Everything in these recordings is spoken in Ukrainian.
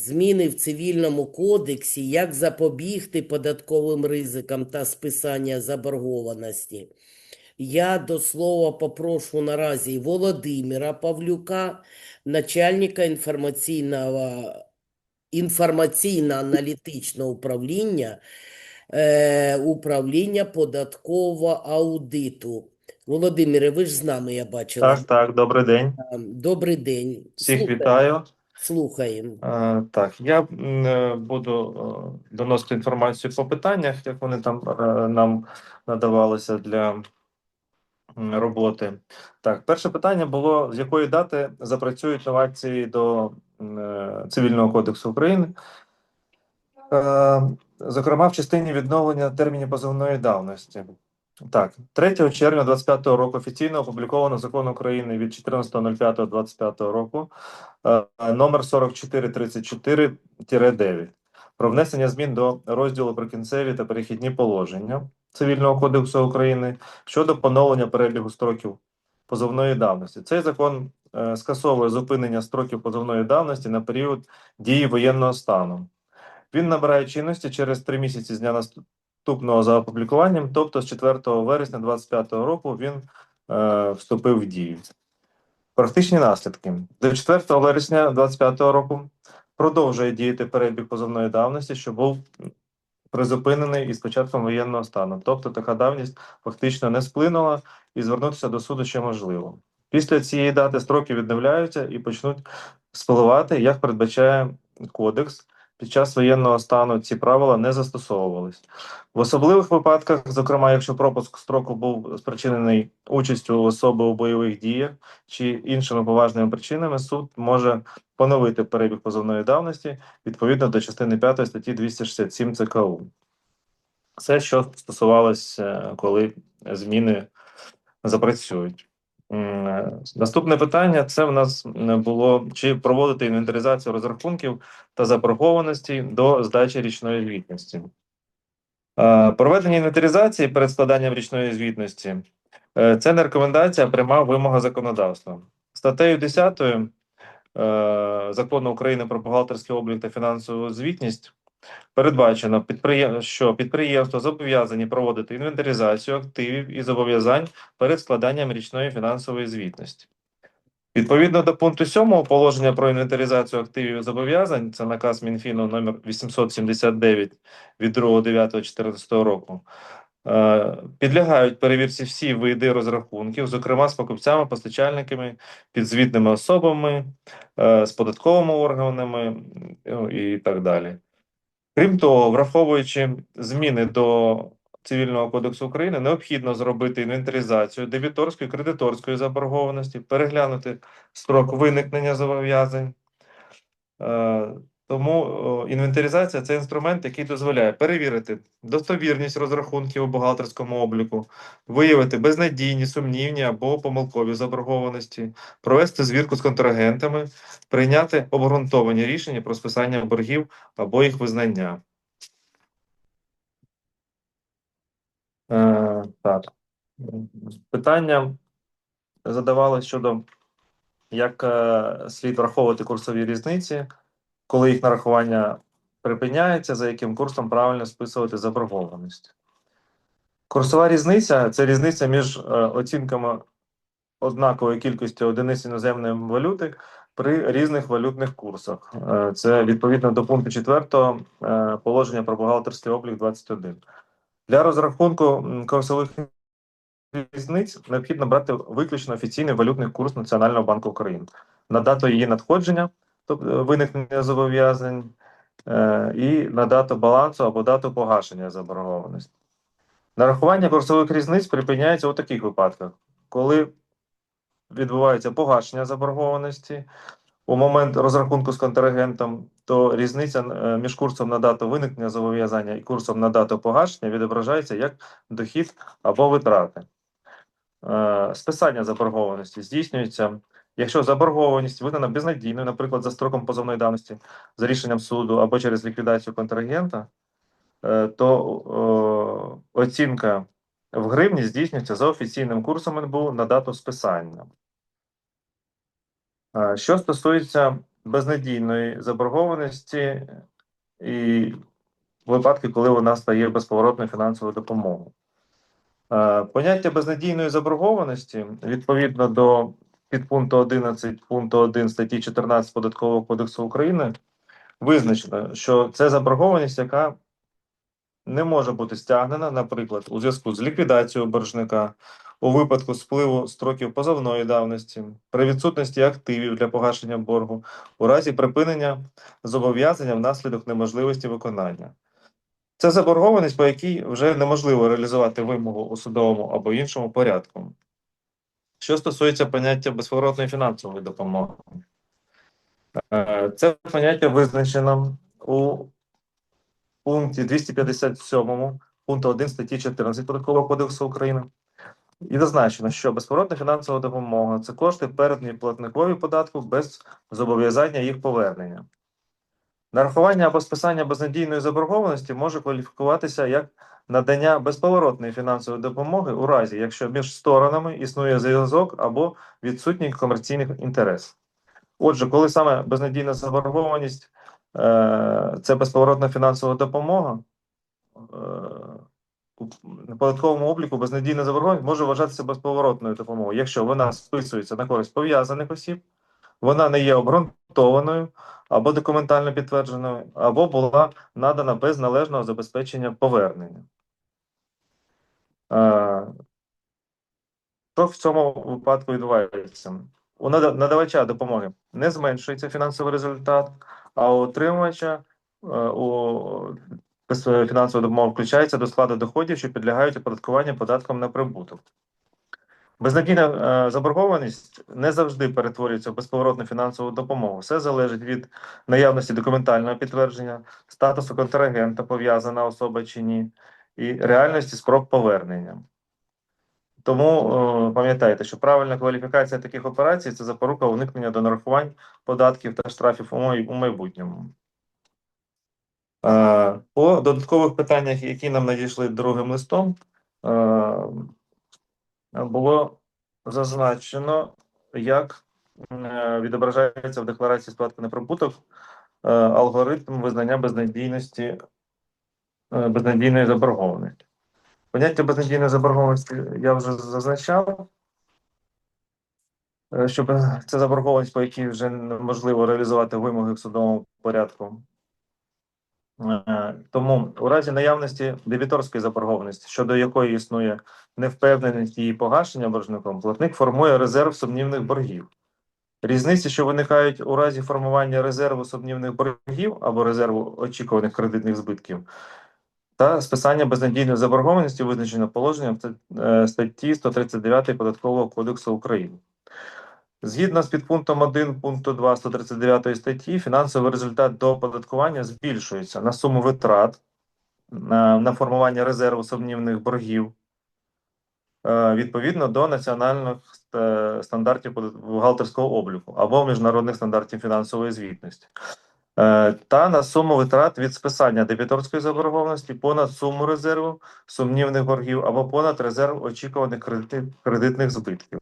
зміни в цивільному кодексі, як запобігти податковим ризикам та списання заборгованості. Я до слова попрошу наразі Володимира Павлюка, начальника інформаційного інформаційно-аналітичного управління е, управління податкового аудиту. Володимире, ви ж з нами, я бачила. Так, так, добрий день. Добрий день. Всіх Слухаємо. вітаю. Слухаємо. Так, я е, буду е, доносити інформацію по питаннях, як вони там е, нам надавалися для роботи. Так, перше питання було: з якої дати запрацюють новації до Цивільного кодексу України? Зокрема, в частині відновлення термінів позовної давності. Так, 3 червня 2025 року офіційно опубліковано закон України від 14.05.25 року е, номер 4434-9 про внесення змін до розділу «Прикінцеві та перехідні положення Цивільного кодексу України щодо поновлення перебігу строків позовної давності. Цей закон е, скасовує зупинення строків позовної давності на період дії воєнного стану. Він набирає чинності через три місяці з дня наступного за опублікуванням, тобто з 4 вересня 2025 року він е, вступив в дію. Практичні наслідки. До 4 вересня 2025 року продовжує діяти перебіг позовної давності, що був призупинений із початком воєнного стану. Тобто така давність фактично не сплинула і звернутися до суду ще можливо. Після цієї дати строки відновляються і почнуть спливати, як передбачає кодекс. Під час воєнного стану ці правила не застосовувались. В особливих випадках, зокрема, якщо пропуск строку був спричинений участю особи у бойових діях чи іншими поважними причинами, суд може поновити перебіг позовної давності відповідно до частини 5 статті 267 ЦКУ. Це що стосувалося, коли зміни запрацюють. Е, Наступне питання це в нас було чи проводити інвентаризацію розрахунків та заборгованості до здачі річної звітності. Е, Проведення інвентаризації перед складанням річної звітності е, це не рекомендація, а пряма вимога законодавства. Статтею 10 е, Закону України про бухгалтерський облік та фінансову звітність передбачено, що підприємства зобов'язані проводити інвентаризацію активів і зобов'язань перед складанням річної фінансової звітності. Відповідно до пункту 7 положення про інвентаризацію активів і зобов'язань, це наказ Мінфіну номер 879 від 2.9.14 року, е, підлягають перевірці всі види розрахунків, зокрема з покупцями, постачальниками, підзвітними особами, е, з податковими органами ну, і так далі. Крім того, враховуючи зміни до Цивільного кодексу України, необхідно зробити інвентаризацію дебіторської кредиторської заборгованості, переглянути строк виникнення зобов'язань. Тому інвентаризація це інструмент, який дозволяє перевірити достовірність розрахунків у бухгалтерському обліку, виявити безнадійні, сумнівні або помилкові заборгованості, провести звірку з контрагентами, прийняти обґрунтовані рішення про списання боргів або їх визнання. Е, так. Питання задавалось щодо як е, слід враховувати курсові різниці, коли їх нарахування припиняється, за яким курсом правильно списувати заборгованість. Курсова різниця це різниця між е, оцінками однакової кількості одиниць іноземної валюти при різних валютних курсах. Е, Це відповідно до пункту 4 е, положення про бухгалтерський облік 21. Для розрахунку курсових різниць необхідно брати виключно офіційний валютний курс Національного банку України на дату її надходження, тобто виникнення зобов'язань, е, і на дату балансу або дату погашення заборгованості. Нарахування курсових різниць припиняється у таких випадках, коли відбувається погашення заборгованості у момент розрахунку з контрагентом, то різниця е, між курсом на дату виникнення зобов'язання і курсом на дату погашення відображається як дохід або витрати. Е, Списання заборгованості здійснюється, якщо заборгованість визнана безнадійною, наприклад, за строком позовної давності, за рішенням суду або через ліквідацію контрагента, е, то е, оцінка в гривні здійснюється за офіційним курсом НБУ на дату списання. Е, Що стосується безнадійної заборгованості і випадки, коли вона стає безповоротною фінансовою допомогою. Поняття безнадійної заборгованості відповідно до підпункту 11 пункту 1 статті 14 Податкового кодексу України визначено, що це заборгованість, яка не може бути стягнена, наприклад, у зв'язку з ліквідацією боржника, у випадку спливу строків позовної давності, при відсутності активів для погашення боргу, у разі припинення зобов'язання внаслідок неможливості виконання. Це заборгованість, по якій вже неможливо реалізувати вимогу у судовому або іншому порядку. Що стосується поняття безповоротної фінансової допомоги, Е, це поняття визначено у пункті 257 пункту 1 статті 14 Податкового кодексу України. І зазначено, що безповоротна фінансова допомога це кошти, передані платникові податку без зобов'язання їх повернення. Нарахування або списання безнадійної заборгованості може кваліфікуватися як надання безповоротної фінансової допомоги у разі, якщо між сторонами існує зв'язок або відсутній комерційний інтерес. Отже, коли саме безнадійна заборгованість е, це безповоротна фінансова допомога, е, у податковому обліку безнадійна заборгованість може вважатися безповоротною допомогою, якщо вона списується на користь пов'язаних осіб, вона не є обґрунтованою або документально підтвердженою, або була надана без належного забезпечення повернення. Е, Що в цьому випадку відбувається? У надавача допомоги не зменшується фінансовий результат, а у отримувача е, у без- фінансова допомога включається до складу доходів, що підлягають оподаткуванню податком на прибуток. Безнадійна е, заборгованість не завжди перетворюється в безповоротну фінансову допомогу. Все залежить від наявності документального підтвердження, статусу контрагента, пов'язана особа чи ні, і реальності спроб повернення. Тому е, пам'ятайте, що правильна кваліфікація таких операцій це запорука уникнення до нарахувань податків та штрафів у май- у майбутньому. Е, По додаткових питаннях, які нам надійшли другим листом, е, було зазначено, як відображається в декларації сплатки на прибуток алгоритм визнання безнадійності безнадійної заборгованості. Поняття безнадійної заборгованості я вже зазначав, Е, щоб це заборгованість, по якій вже неможливо реалізувати вимоги в судовому порядку. Е, Тому у разі наявності дебіторської заборгованості, щодо якої існує невпевненість її погашення боржником, платник формує резерв сумнівних боргів. Різниці, що виникають у разі формування резерву сумнівних боргів або резерву очікуваних кредитних збитків, та списання безнадійної заборгованості визначено положенням е, статті 139 Податкового кодексу України. Згідно з підпунктом 1 пункту 2 139 статті, фінансовий результат до оподаткування збільшується на суму витрат на, на формування резерву сумнівних боргів е, відповідно до національних стандартів бухгалтерського обліку або міжнародних стандартів фінансової звітності. Е, Та на суму витрат від списання дебіторської заборгованості понад суму резерву сумнівних боргів або понад резерв очікуваних кредитних збитків.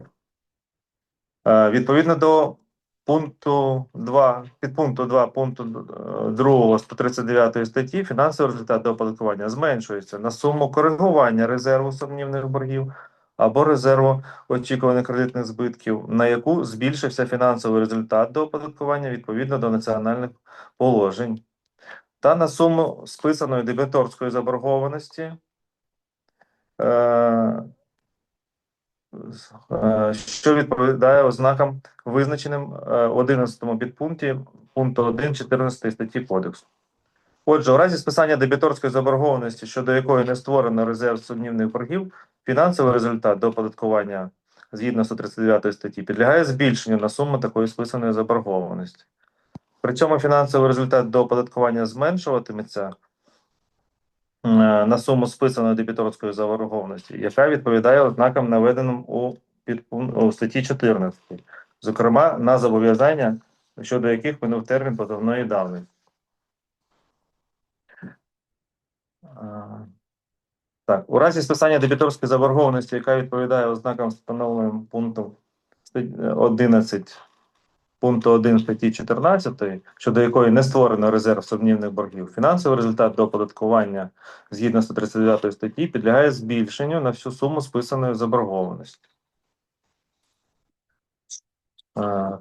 Е, Відповідно до пункту 2, підпункту 2 пункту 2 139 статті, фінансовий результат до оподаткування зменшується на суму коригування резерву сумнівних боргів або резерву очікуваних кредитних збитків, на яку збільшився фінансовий результат до оподаткування відповідно до національних положень, та на суму списаної дебіторської заборгованості. е, що відповідає ознакам, визначеним е, в 11 підпункті пункту 1 14 статті Кодексу. Отже, у разі списання дебіторської заборгованості, щодо якої не створено резерв сумнівних боргів, фінансовий результат до оподаткування згідно 139 статті підлягає збільшенню на суму такої списаної заборгованості. При цьому фінансовий результат до оподаткування зменшуватиметься е, на суму списаної дебіторської заборгованості, яка відповідає ознакам, наведеним у, у статті 14, зокрема на зобов'язання, щодо яких минув термін позовної давності. Е, Так, у разі списання дебіторської заборгованості, яка відповідає ознакам встановленим пунктом 11 пункту 1 статті 14, щодо якої не створено резерв сумнівних боргів, фінансовий результат до оподаткування згідно 139 статті підлягає збільшенню на всю суму списаної заборгованості.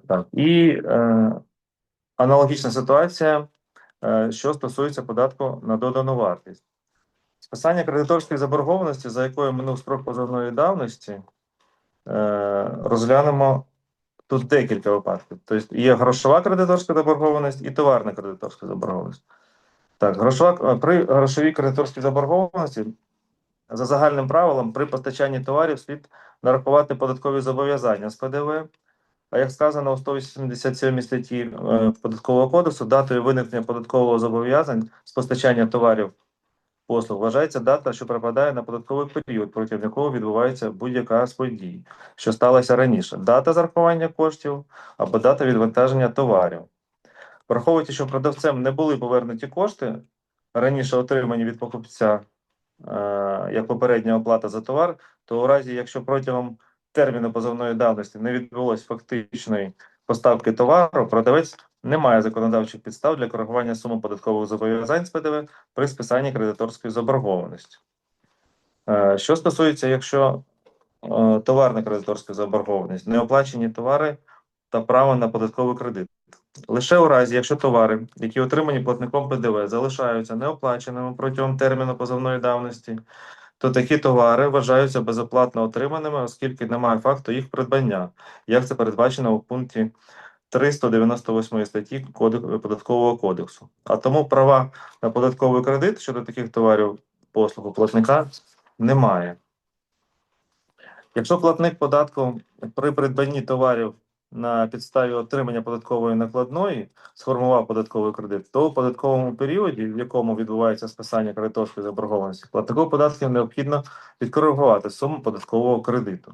Так, і е, аналогічна ситуація, е, що стосується податку на додану вартість. Списання кредиторської заборгованості, за якою минув строк позовної давності, е, розглянемо тут декілька випадків. Тобто є грошова кредиторська заборгованість і товарна кредиторська заборгованість. Так, грошова, е, при грошовій кредиторській заборгованості за загальним правилом при постачанні товарів слід нарахувати податкові зобов'язання з ПДВ. А як сказано у 187 статті е, Податкового кодексу, датою виникнення податкового зобов'язань з постачання товарів послуг вважається дата, що припадає на податковий період, протягом якого відбувається будь-яка з подій, що сталося раніше. Дата зарахування коштів або дата відвантаження товарів. Враховуючи, що продавцем не були повернуті кошти, раніше отримані від покупця е, як попередня оплата за товар, то у разі, якщо протягом терміну позовної давності не відбулось фактичної поставки товару, продавець не має законодавчих підстав для коригування суми податкових зобов'язань з ПДВ при списанні кредиторської заборгованості. Е, Що стосується, якщо е, товарна кредиторська заборгованість, неоплачені товари та право на податковий кредит. Лише у разі, якщо товари, які отримані платником ПДВ, залишаються неоплаченими протягом терміну позовної давності, то такі товари вважаються безоплатно отриманими, оскільки немає факту їх придбання, як це передбачено у пункті 398 статті податкового кодексу. А тому права на податковий кредит щодо таких товарів послуг у платника немає. Якщо платник податку при придбанні товарів на підставі отримання податкової накладної сформував податковий кредит, то у податковому періоді, в якому відбувається списання кредиторської заборгованості, платнику податків необхідно відкоригувати суму податкового кредиту.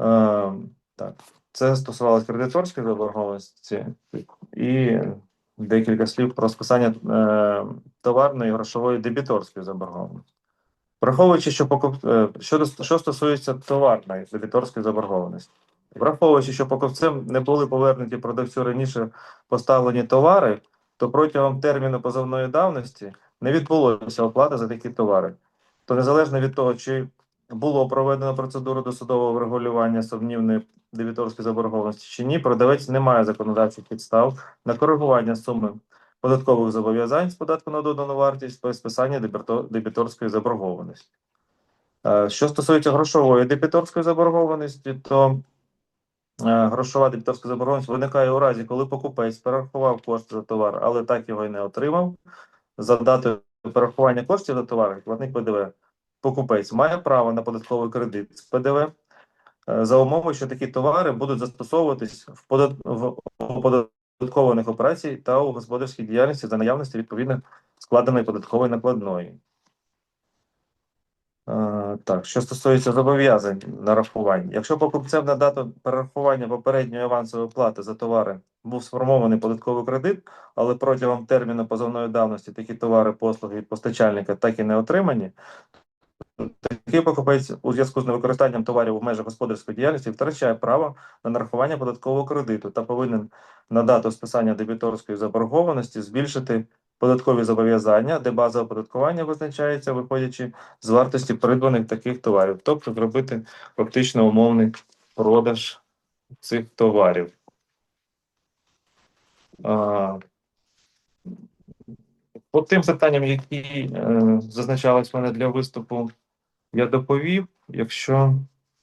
Е, так, це стосувалося кредиторської заборгованості і декілька слів про списання е, товарної грошової дебіторської заборгованості. Враховуючи, що покуп... е, що, що стосується товарної дебіторської заборгованості, враховуючи, що покупцем не були повернуті продавцю раніше поставлені товари, то протягом терміну позовної давності не відбулося оплати за такі товари. То незалежно від того, чи було проведено процедуру досудового врегулювання сумнівної дебіторської заборгованості чи ні, продавець не має законодавчих підстав на коригування суми податкових зобов'язань з податку на додану вартість списанні дебіто- дебіторської заборгованості. Е, Що стосується грошової дебіторської заборгованості, то е, грошова дебіторська заборгованість виникає у разі, коли покупець перерахував кошти за товар, але так його і не отримав. За датою перерахування коштів за товар, платник ПДВ, покупець має право на податковий кредит з ПДВ е, за умови, що такі товари будуть застосовуватись в подат... операцій та у господарській діяльності за наявності відповідно складеної податкової накладної. Е, Так, що стосується зобов'язань нарахувань, якщо покупцем на дату перерахування попередньої авансової плати за товари був сформований податковий кредит, але протягом терміну позовної давності такі товари, послуги від постачальника так і не отримані, такий покупець у зв'язку з невикористанням товарів у межах господарської діяльності втрачає право на нарахування податкового кредиту та повинен на дату списання дебіторської заборгованості збільшити податкові зобов'язання, де база оподаткування визначається, виходячи з вартості придбаних таких товарів, тобто зробити фактично умовний продаж цих товарів. А, По тим питанням, які е, зазначались в мене для виступу, я доповів. Якщо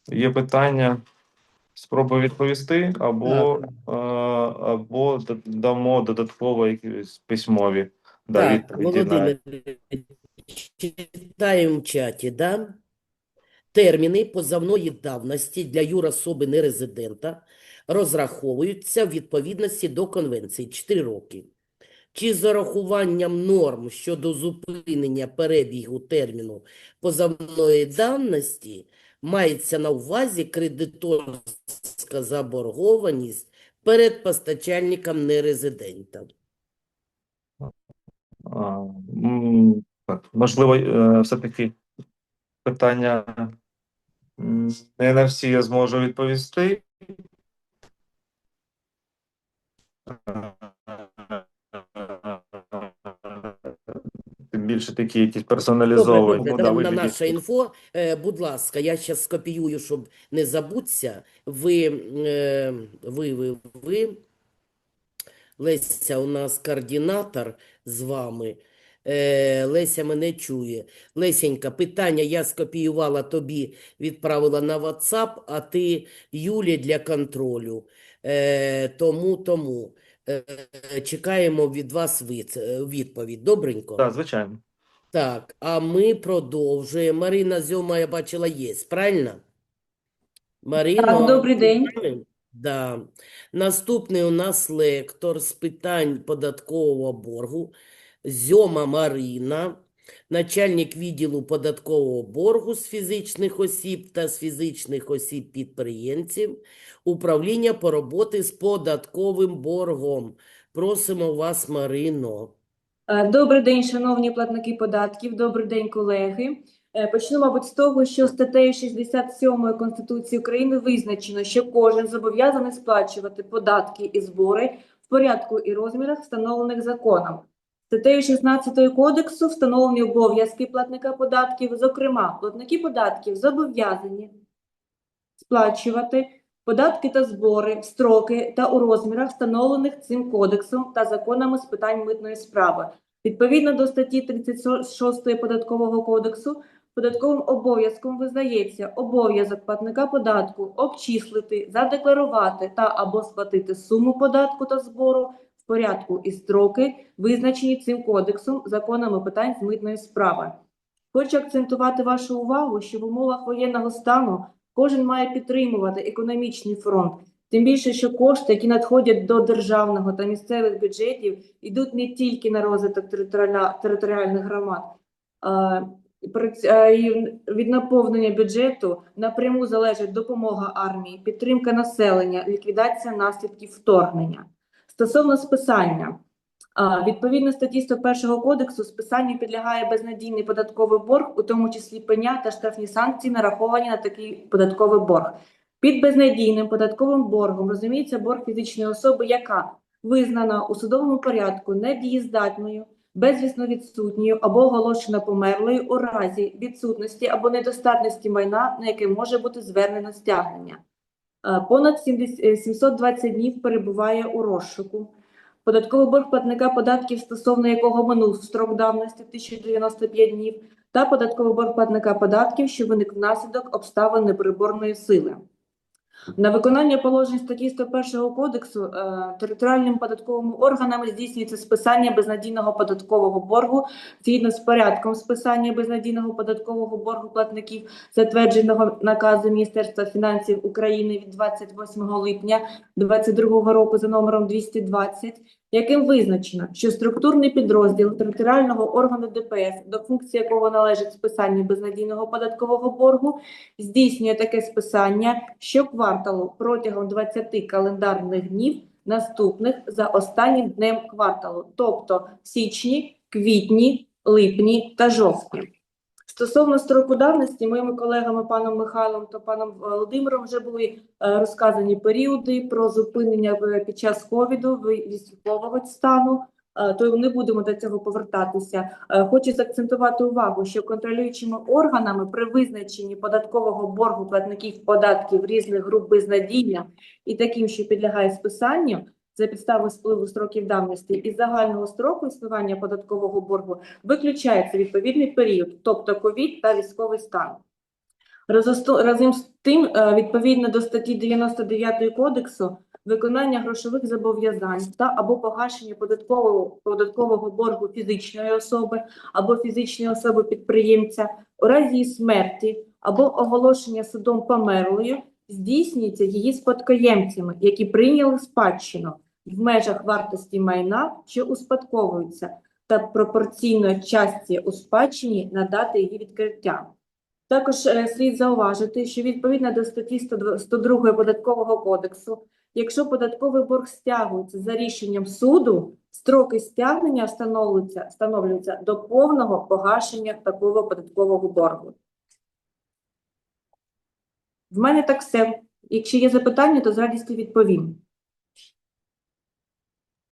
є питання, спробую відповісти, або, е, або дамо додатково якісь письмові да, Так, відповіді на Володимир, читаємо в чаті, да? Терміни позовної давності для юрособи нерезидента розраховуються в відповідності до конвенції 4 роки. Чи з урахуванням норм щодо зупинення перебігу терміну позовної давності мається на увазі кредиторська заборгованість перед постачальником нерезидента? А, м, так, можливо, е, все-таки питання не на всі я зможу відповісти. Більше такі якісь Добре, персоналізовані. добре, Ну, да, да, на наше інфо. Е, будь ласка, я зараз скопіюю, щоб не забуться. Ви, е, ви, ви, ви. Леся у нас координатор з вами. Е, Леся мене чує. Лесенька, питання я скопіювала тобі, відправила на WhatsApp, а ти Юлі для контролю. Е, тому, тому. Е, чекаємо від вас від, відповідь. Добренько? Так, звичайно. Так, а ми продовжуємо. Марина Зьома, я бачила, є, правильно? Марина, Так, добрий день. Да. Наступний у нас лектор з питань податкового боргу. Зьома Марина, начальник відділу податкового боргу з фізичних осіб та з фізичних осіб підприємців, управління по роботи з податковим боргом. Просимо вас, Марино. Е, Добрий день, шановні платники податків, добрий день, колеги. Е, Почну, мабуть, з того, що статтею 67 Конституції України визначено, що кожен зобов'язаний сплачувати податки і збори в порядку і розмірах, встановлених законом. Статтею 16 Кодексу встановлені обов'язки платника податків. Зокрема, платники податків зобов'язані сплачувати податки та збори строки та у розмірах, встановлених цим кодексом та законами з питань митної справи. Відповідно до статті 36 Податкового кодексу, податковим обов'язком визнається обов'язок платника податку обчислити, задекларувати та або сплатити суму податку та збору порядку і строки, визначені цим кодексом, законами питань з митної справи. Хочу акцентувати вашу увагу, що в умовах воєнного стану кожен має підтримувати економічний фронт. Тим більше, що кошти, які надходять до державного та місцевих бюджетів, йдуть не тільки на розвиток територіальних громад. Від наповнення бюджету напряму залежить допомога армії, підтримка населення, ліквідація наслідків вторгнення. Стосовно списання, Відповідно статті 101 кодексу списанню підлягає безнадійний податковий борг, у тому числі пеня та штрафні санкції, нараховані на такий податковий борг. Під безнадійним податковим боргом розуміється борг фізичної особи, яка визнана у судовому порядку недієздатною, безвісно відсутньою або оголошена померлою у разі відсутності або недостатності майна, на яке може бути звернено стягнення. Е, Понад 70 е, 720 днів перебуває у розшуку. Податковий борг платника податків, стосовно якого минув строк давності 1095 днів, та податковий борг платника податків, що виник внаслідок обставин неприборної сили. На виконання положень статті 101 кодексу е, територіальним податковим органами здійснюється списання безнадійного податкового боргу згідно з порядком списання безнадійного податкового боргу платників, затвердженого наказу Міністерства фінансів України від 28 липня 2022 року за номером 220, яким визначено, що структурний підрозділ територіального органу ДПС, до функції якого належить списання безнадійного податкового боргу, здійснює таке списання щокварталу протягом 20 календарних днів, наступних за останнім днем кварталу, тобто в січні, квітні, липні та жовтні. Стосовно строку давності, моїми колегами паном Михайлом та паном Володимиром вже були е, розказані періоди про зупинення під час ковіду військового стану. Е, То не будемо до цього повертатися. Е, Хочу заакцентувати увагу, що контролюючими органами при визначенні податкового боргу платників податків різних груп безнадійня і таким, що підлягає списанню за підстави спливу строків давності і загального строку існування податкового боргу виключається відповідний період, тобто ковід та військовий стан. Разом з тим, е, відповідно до статті 99 кодексу, виконання грошових зобов'язань та або погашення податкового, податкового боргу фізичної особи або фізичної особи підприємця у разі смерті або оголошення судом померлою здійснюється її спадкоємцями, які прийняли спадщину в межах вартості майна, що успадковується, та пропорційно частці у спадщині надати її відкриття. Також е, слід зауважити, що відповідно до статті 102 102 Податкового кодексу, якщо податковий борг стягується за рішенням суду, строки стягнення встановлюються, встановлюються до повного погашення такого податкового боргу. В мене так все. Якщо є запитання, то з радістю відповім.